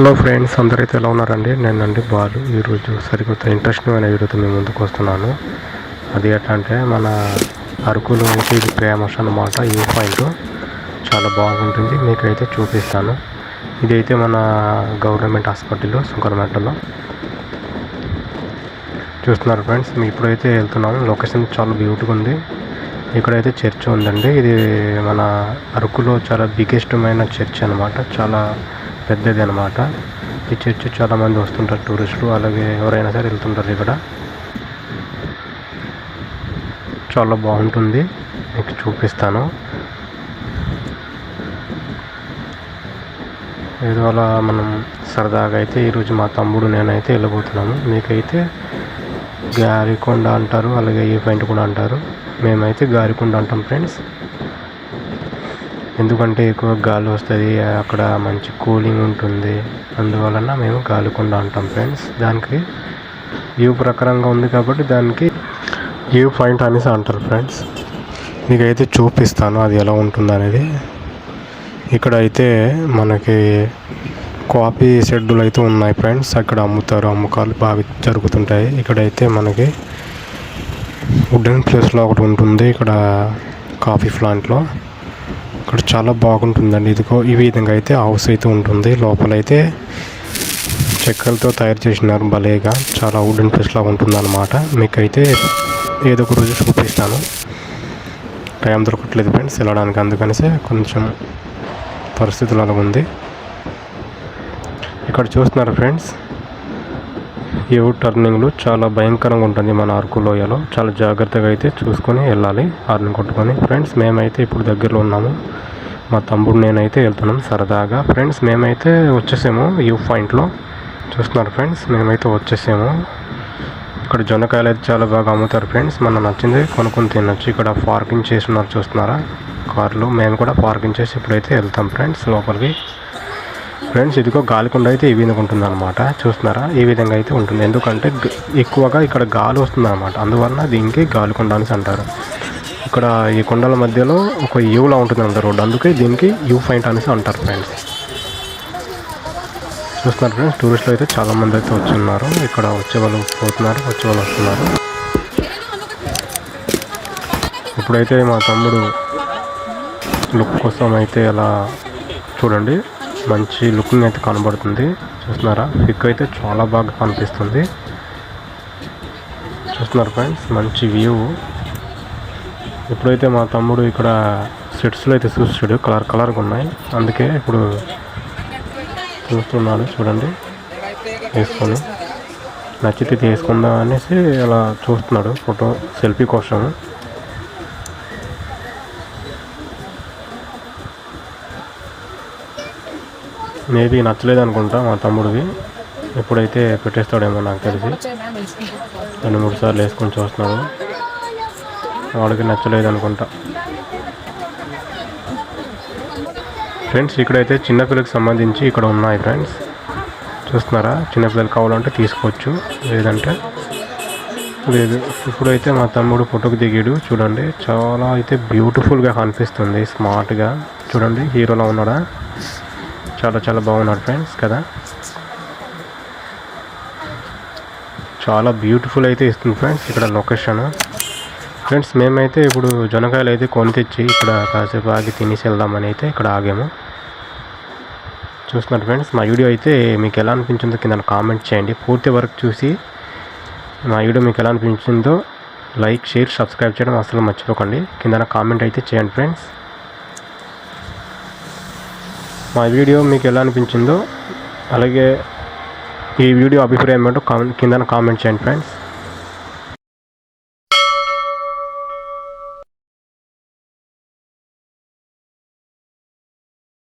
Hello friends అందరైతే ఎలా ఉన్నారండి? నేనండి బాలు. ఈరోజు సరికొత్త ఇంట్రెస్టింగ్ అయిన వీడియోతో మేము ముందుకు వస్తున్నాను. అది ఎట్లా అంటే మన అరకులో అయితే ఇది ఫేమస్ అనమాట వ్యూ పాయింట్ చాలా బాగుంటుంది. మీకైతే చూపిస్తాను. ఇదైతే మన గవర్నమెంట్ హాస్పిటల్ సుంకరమెట్టలో చూస్తున్నారు ఫ్రెండ్స్ మేము ఇప్పుడైతే వెళ్తున్నాము లొకేషన్ చాలా బ్యూటిగా ఉంది. ఇక్కడైతే చర్చ్ ఉందండి. ఇది మన అరకులో చాలా బిగ్గెస్ట్ అయిన చర్చ్ అనమాట చాలా పెద్దది అనమాట ఈ చర్చ్ చాలామంది వస్తుంటారు టూరిస్టులు. అలాగే ఎవరైనా సరే వెళ్తుంటారు ఇక్కడ. చాలా బాగుంటుంది. మీకు చూపిస్తాను. ఏదో అలా మనం సరదాగా అయితే ఈరోజు మా తమ్ముడు నేనైతే వెళ్ళబోతున్నాము మీకైతే గారికొండ అంటారు అలాగే ఏ పాయింట్ కూడా అంటారు. మేమైతే గారికొండ అంటాం ఫ్రెండ్స్. ఎందుకంటే ఎక్కువ గాలి వస్తుంది అక్కడ మంచి కూలింగ్ ఉంటుంది. అందువలన మేము గాలికొండ అంటాం ఫ్రెండ్స్. దానికి వ్యూ ప్రకారంగా ఉంది కాబట్టి దానికి వ్యూ పాయింట్ అనేసి అంటారు ఫ్రెండ్స్. మీకైతే చూపిస్తాను అది ఎలా ఉంటుంది అనేది ఇక్కడ అయితే మనకి కాఫీ షెడ్యూల్ అయితే ఉన్నాయి ఫ్రెండ్స్. అక్కడ అమ్ముతారు అమ్మకాలు బాగా జరుగుతుంటాయి. ఇక్కడైతే మనకి వుడెన్ ప్లేస్లో ఒకటి ఉంటుంది ఇక్కడ కాఫీ ప్లాంట్లో. ఇక్కడ చాలా బాగుంటుందండి. ఇదిగో ఈ విధంగా అయితే హౌస్ అయితే ఉంటుంది. లోపలైతే చెక్కలతో తయారు చేసినారు భలేగా. చాలా వుడెన్ ప్లేస్ లాగా ఉంటుంది అనమాట మీకైతే ఏదో ఒక రోజు చూపిస్తాను. టైం దొరకట్లేదు ఫ్రెండ్స్ వెళ్ళడానికి. అందుకనేసి కొంచెం పరిస్థితులు అలా ఉంది. ఇక్కడ చూస్తున్నారు ఫ్రెండ్స్. యూ టర్నింగ్లు చాలా భయంకరంగా ఉంటుంది మన అరకు లోయలో. చాలా జాగ్రత్తగా అయితే చూసుకొని వెళ్ళాలి హార్న్ కొట్టుకొని. ఫ్రెండ్స్ మేమైతే ఇప్పుడు దగ్గరలో ఉన్నాము. మా తమ్ముడు నేనైతే వెళ్తున్నాం సరదాగా. ఫ్రెండ్స్ మేమైతే వచ్చేసాము యూ పాయింట్లో. చూస్తున్నారు ఫ్రెండ్స్ మేమైతే వచ్చేసాము. ఇక్కడ జొన్నకాయలు అయితే చాలా బాగా అమ్ముతారు ఫ్రెండ్స్. మన నచ్చింది కొనుక్కొని తినొచ్చు. ఇక్కడ పార్కింగ్ చేస్తున్నారు చూస్తున్నారా? కార్లు మేము కూడా పార్కింగ్ చేసి ఇప్పుడైతే వెళ్తాం ఫ్రెండ్స్ లోపలికి. ఫ్రెండ్స్ ఇదిగో గాలికొండ అయితే ఈ విధంగా ఉంటుంది అనమాట చూస్తున్నారా? ఈ విధంగా అయితే ఉంటుంది. ఎందుకంటే ఎక్కువగా ఇక్కడ గాలి వస్తుంది అనమాట అందువలన దీనికి గాలికొండ అని అంటారు. ఇక్కడ ఈ కొండల మధ్యలో ఒక యూలా ఉంటుంది అంత రోడ్డు. అందుకే దీనికి యూ పాయింట్ అనేసి అంటారు ఫ్రెండ్స్. చూస్తున్నారు ఫ్రెండ్స్ టూరిస్టులు అయితే చాలామంది అయితే వచ్చి ఉన్నారు ఇక్కడ వచ్చే వాళ్ళు పోతున్నారు వచ్చే వాళ్ళు వస్తున్నారు. ఇప్పుడైతే మా తమ్ముడు లుక్ కోసం అయితే అలా చూడండి. మంచి లుకింగ్ అయితే కనబడుతుంది. చూస్తున్నారా? పిక్ అయితే చాలా బాగా కనిపిస్తుంది. చూస్తున్నారు ఫ్రెండ్స్? మంచి వ్యూ ఇప్పుడైతే మా తమ్ముడు ఇక్కడ సెట్స్లో అయితే చూస్తాడు. కలర్ కలర్గా ఉన్నాయి. అందుకే ఇప్పుడు చూస్తున్నాడు. చూడండి. వేసుకొని. నచ్చితే తీసుకుందాం అనేసి అలా చూస్తున్నాడు. ఫోటో సెల్ఫీ కోసం. మేబీ నచ్చలేదు అనుకుంటా మా తమ్ముడివి ఎప్పుడైతే పెట్టేస్తాడేమో నాకు తెలిసి. రెండు మూడు సార్లు వేసుకొని చూస్తున్నాడు. వాడికి నచ్చలేదు అనుకుంటా. ఫ్రెండ్స్ ఇక్కడైతే చిన్నపిల్లకి సంబంధించి ఇక్కడ ఉన్నాయి ఫ్రెండ్స్. చూస్తున్నారా? చిన్నపిల్లలు కావాలంటే తీసుకోవచ్చు. లేదంటే లేదు. ఇప్పుడైతే మా తమ్ముడు ఫోటోకి దిగాడు. చూడండి చాలా అయితే బ్యూటిఫుల్గా కనిపిస్తుంది. స్మార్ట్గా. చూడండి హీరోలా ఉన్నాడా? చాలా చాలా బాగున్నారు ఫ్రెండ్స్ కదా. చాలా బ్యూటిఫుల్ అయితే ఇస్తుంది ఫ్రెండ్స్ ఇక్కడ లొకేషన్. ఫ్రెండ్స్ మేమైతే ఇప్పుడు జొన్నకాయలు అయితే కొని తెచ్చి ఇక్కడ కాసేపు ఆగి తినేసి వెళ్దామని అయితే ఇక్కడ ఆగాము. చూస్తున్నారు ఫ్రెండ్స్ మా వీడియో అయితే మీకు ఎలా అనిపించిందో కింద కామెంట్ చేయండి. పూర్తి వరకు చూసి మా వీడియో మీకు ఎలా అనిపించిందో లైక్ షేర్ సబ్స్క్రైబ్ చేయడం అసలు మర్చిపోకండి. కింద కామెంట్ అయితే చేయండి ఫ్రెండ్స్. మా వీడియో మీకు ఎలా అనిపించిందో అలాగే ఈ వీడియో అభిప్రాయం ఏంటో కామెంట్ కింద కామెంట్ చేయండి ఫ్రెండ్స్.